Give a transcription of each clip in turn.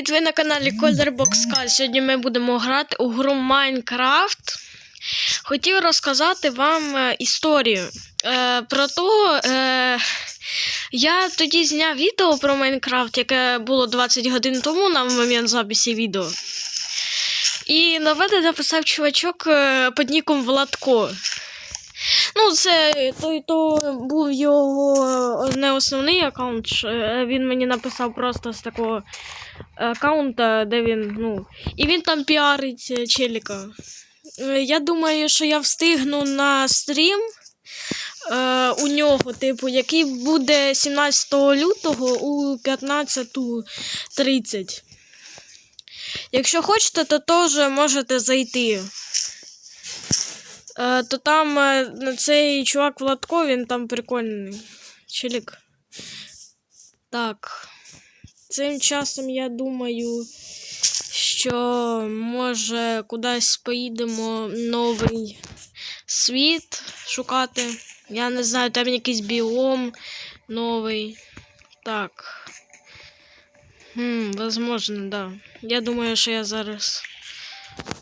Привіт, ви на каналі Colorbox Sky. Сьогодні ми будемо грати у гру Майнкрафт. Хотів розказати вам е, історію е, про то. Е, я тоді зняв відео про Майнкрафт, яке було 20 годин тому на момент записі відео. І на мене написав чувачок е, під ніком Владко. Ну, це той, то був його не основний аккаунт. е, Він мені написав просто з такого аккаунта, де він, ну. І він там піарить е, челіка. Е, Я думаю, що я встигну на стрім е, у нього, типу, який буде 17 лютого у 15.30. Якщо хочете, то теж можете зайти. Е, то там е, цей чувак Владко, він там прикольний. Челік. Так. Цим часом я думаю, що може кудись поїдемо новий світ шукати. Я не знаю, там якийсь біом новий. Так. Хм, возможно, да. Я думаю, що я зараз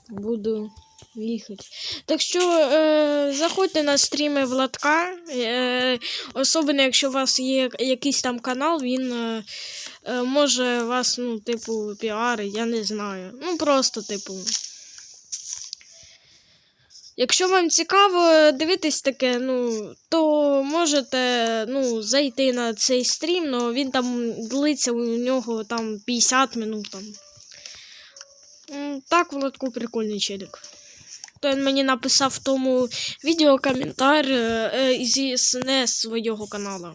буду їхати. Так що е, заходьте на стріми Владка. Е, особливо, якщо у вас є якийсь там канал, він е, може вас, ну, типу, піарить, я не знаю. Ну, просто, типу. Якщо вам цікаво дивитись таке, ну, то можете ну, зайти на цей стрім, але він там длиться у нього там 50 минут. Там. Так, Владку прикольний челік. То він мені написав в тому відео коментар е, е, зі не свого каналу.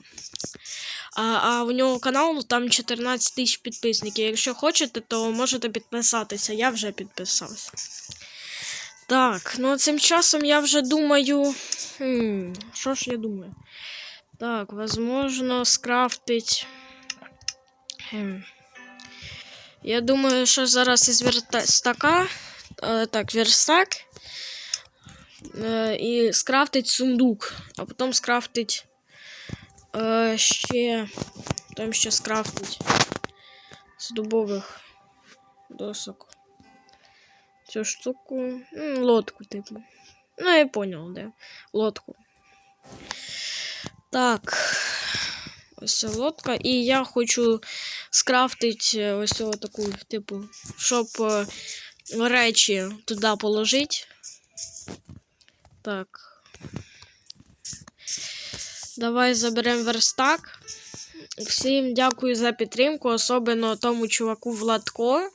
А, а у нього канал там 14 тисяч підписників. Якщо хочете, то можете підписатися. Я вже підписався. Так, ну цим часом я вже думаю. Хм, що ж я думаю? Так, возможно, скрафтить. Хм. Я думаю, що зараз із верстака. Е, так, верстак. Е, і скрафтить сундук, а потім скрафтить е, ще. Там ще скрафтить з дубових досок. Цю штуку. Лодку, типу. Ну, я понял, да. Лодку. Так. Ось лодка. І я хочу скрафтити ось цю таку, типу, щоб е, речі туди положити. Так. Давай заберемо верстак. Всім дякую за підтримку, особливо тому чуваку Владко.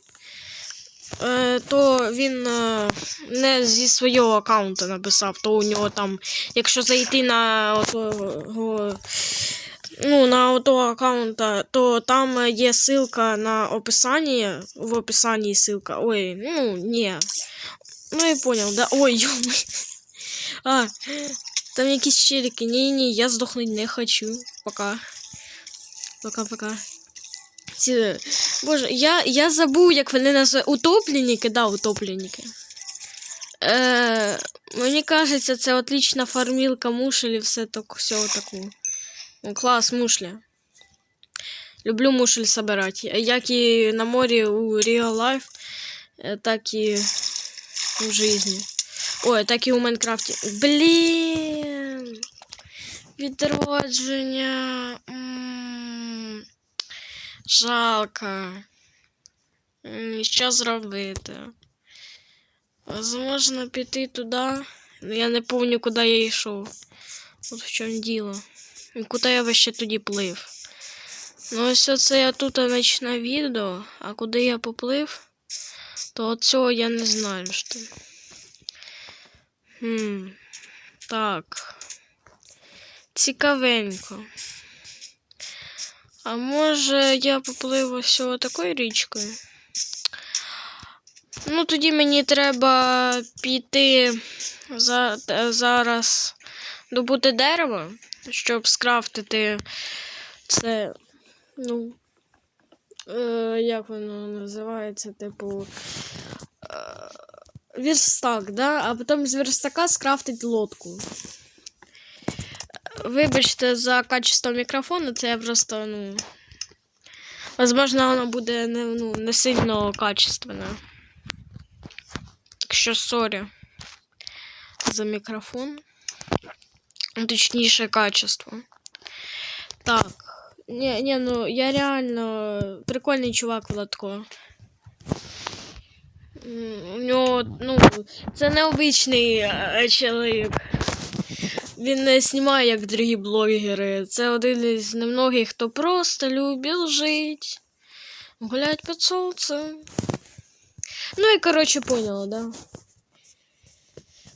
Е, то він е, не зі свого аккаунта написав, то у нього там, якщо зайти на отого, ну, на отого аккаунта, то там є ссылка на описання. В описанні ссылка. Ой, ну, ні. Ну, я понял, да. Ой, йоми. А, там якісь челіки. Ні-ні, я здохнути не хочу. Пока. Пока-пока. Ці... Боже, я, я забув, як вони називають. Утопленники, да, утопленники. Е, мені кажеться, це отлична фармілка мушелі, все так, всього такого. Ну, клас, мушля. Люблю мушель собирати. Як і на морі у Real Life, е, так і в житті. Ой, так і у Майнкрафті. Блін. Відродження. Жалко. Що зробити? Возможно, піти туди. Я не пам'ятаю, куди я йшов. От в чому діло. І куди я ще тоді плив. Ну, ось це я тут почну відео, а куди я поплив, то от цього я не знаю. Що. Хм. Так. Цікавенько. А може я поплив ось такою річкою? Ну, тоді мені треба піти за, зараз добути дерево, щоб скрафтити це. Ну. Е, як воно називається, типу. Е, верстак, да? А потім з верстака скрафтить лодку. Вибачте за качество мікрофону, це я просто, ну. Возможно, воно буде не, ну, не сильно качественне. Так що сорі за мікрофон. Точніше, качество. Так. Не, не, ну я реально прикольний чувак Владко. У нього, ну, це необичний е, чоловік. Він не знімає, як другі блогери. Це один із немногих, хто просто любить жити. Гулять під сонцем. Ну і коротше поняла, да?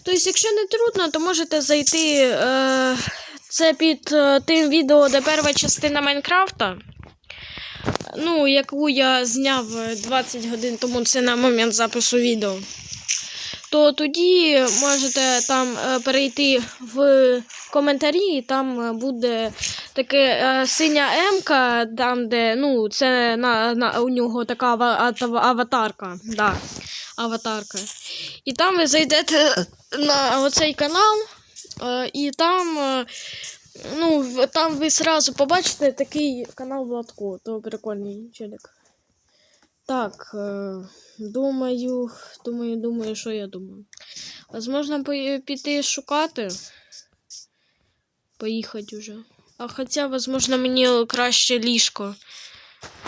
Тобто, якщо не трудно, то можете зайти. Е, це під е, тим відео, де перша частина Майнкрафта. Ну, яку я зняв е, 20 годин тому, це на момент запису відео. То тоді можете там е, перейти в коментарі, і там е, буде таке е, синя М-ка, там, де ну, це на, на, у нього така ава- ава- аватарка. Да, аватарка. І там ви зайдете на оцей канал, е, і там, е, ну, там ви сразу побачите такий канал Владко, то прикольний челік. Так, е, думаю, думаю, думаю, що я думаю. Возможно, піти шукати. Поїхати уже. А хоча, возможно, мені краще ліжко.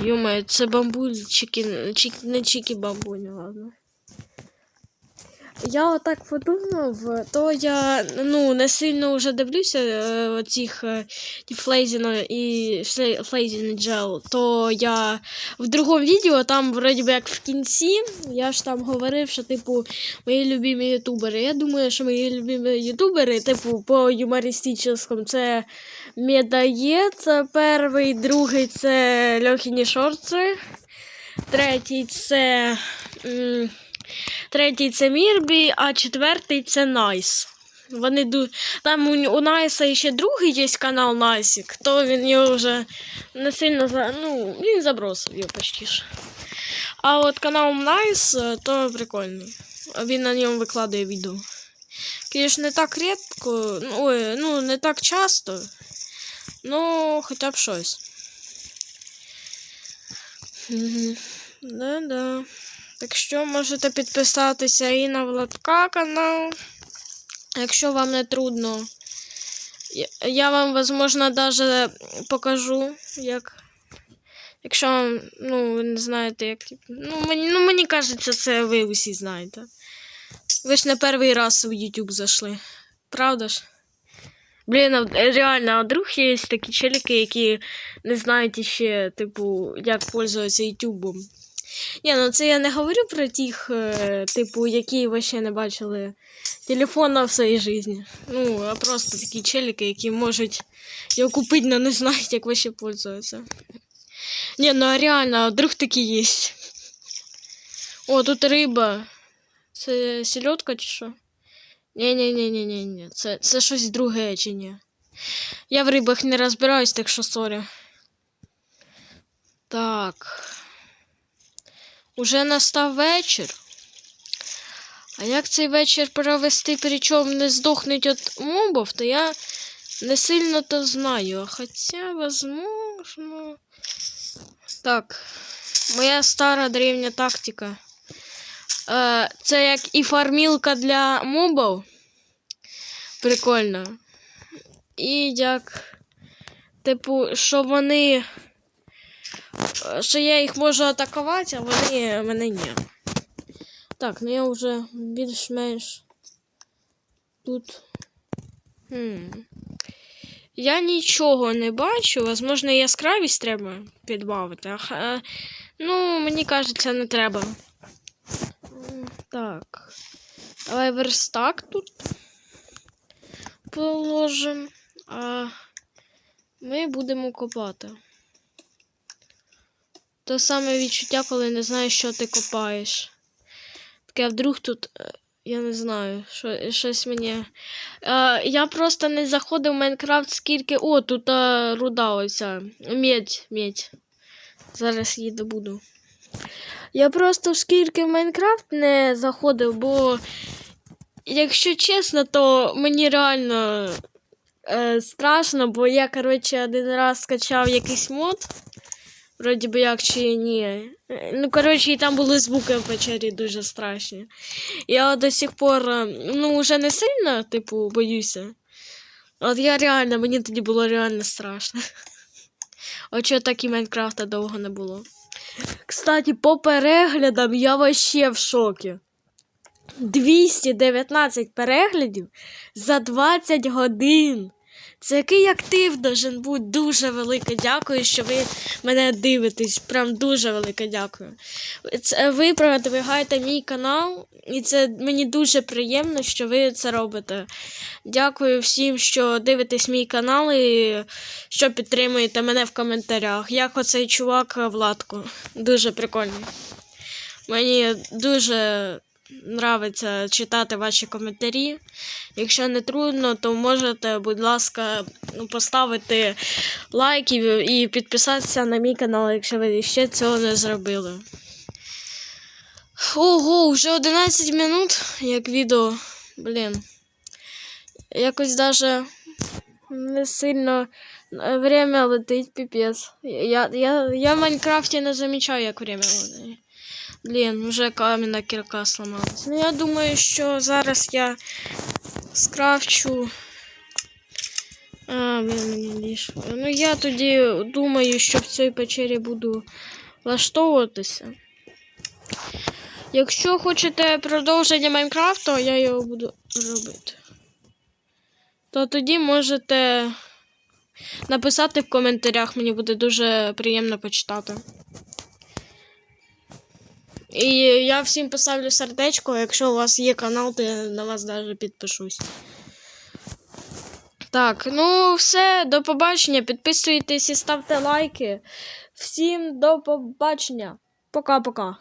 Йоме, це бамбуль, чики, чик, не чики бамбуль, ладно. Я отак подумав, то я ну, не сильно вже дивлюся е, оцих е, Флейзіна і Флейзін Джел, то я в другому відео, там вроді би як в кінці, я ж там говорив, що типу мої любимі ютубери. Я думаю, що мої любимі ютубери, типу, по юмористичному, це Медоєд, це перший, другий це Льохіні Шорти, третій це. м, Третій це Мірбі, а четвертий це Найс. Вони ду... Там у, у Найса ще другий є канал Найсік, то він його вже не сильно за... ну, він забросив його почти ж. А от канал Найс, е, то прикольний. Він на ньому викладає відео. Звісно, не так рідко, ну, ой, ну не так часто, ну хоча б щось. Да-да. Так що можете підписатися і на Владка канал, якщо вам не трудно. Я- вам, возможно, даже покажу, як. Якщо вам, ну, ви не знаєте, як. Ну, мені, ну, мені кажеться, це ви усі знаєте. Ви ж не перший раз в YouTube зайшли. Правда ж? Блін, реально, а вдруг є такі челіки, які не знають ще, типу, як пользуватися YouTube. Ні, ну це я не говорю про тих, е, типу, які ви ще не бачили телефона в своїй житті. Ну, а просто такі челіки, які можуть його купити, але не знають, як вообще пользуватися. Ні, ну а реально, вдруг такі є. О, тут риба. Це сільотка чи що? Ні-ні-ні-ні-ні. Це, це щось друге чи ні. Я в рибах не розбираюсь, так що сорі. Так. Уже настав вечір. А як цей вечір провести, причому не здохнуть від мобів, то я не сильно то знаю. Хоча, возможно. Так. Моя стара древня тактика. Е, це як і фармілка для мобів. Прикольно. І як. Типу, що вони. Е, Що я їх можу атакувати, а вони мене ні. Так, ну я вже більш-менш тут. Хм. Я нічого не бачу. Возможно, яскравість треба підбавити. А, ну, мені кажеться, не треба. Так. Давай верстак тут положимо. А ми будемо копати. Те саме відчуття, коли не знаєш, що ти копаєш. Таке, вдруг тут. е, Я не знаю, що, щось мені. Е, я просто не заходив в Майнкрафт скільки. О, тут е, руда оця. Медь, медь. Зараз її добуду. Я просто скільки в Майнкрафт не заходив, бо, якщо чесно, то мені реально е, страшно, бо я, коротше, один раз скачав якийсь мод. Вроді би як чи ні. Ну, коротше, і там були звуки в печері дуже страшні. Я до сих пор, е, ну, вже не сильно, типу, боюся. От я реально, мені тоді було реально страшно. От чого так і Майнкрафта довго не було. Кстати, по переглядам я вообще в шокі. 219 переглядів за 20 годин. Це який актив должен бути. Дуже велике дякую, що ви мене дивитесь. Прям дуже велике дякую. Це ви продвигаєте мій канал, і це мені дуже приємно, що ви це робите. Дякую всім, що дивитесь мій канал і що підтримуєте мене в коментарях. Як оцей чувак Владко. Дуже прикольний. Мені дуже нравиться читати ваші коментарі. Якщо не трудно, то можете, будь ласка, ну, поставити лайк і, підписатися на мій канал, якщо ви ще цього не зробили. Ого, вже 11 минут, як відео. Блін. Якось даже не сильно е, время летить, піпець. Я, я, я в Майнкрафті не замічаю, як время летить. Блін, вже кам'яна кірка сломалась. Ну, я думаю, що зараз я скрафчу. А, блін, мені ліж. Ну, я тоді думаю, що в цій печері буду влаштовуватися. Якщо хочете продовження Майнкрафту, я його буду робити. То тоді можете написати в коментарях, мені буде дуже приємно почитати. І я всім поставлю сердечко, якщо у вас є канал, то я на вас навіть підпишусь. Так, ну все, до побачення. Підписуйтесь і ставте лайки. Всім до побачення. Пока-пока.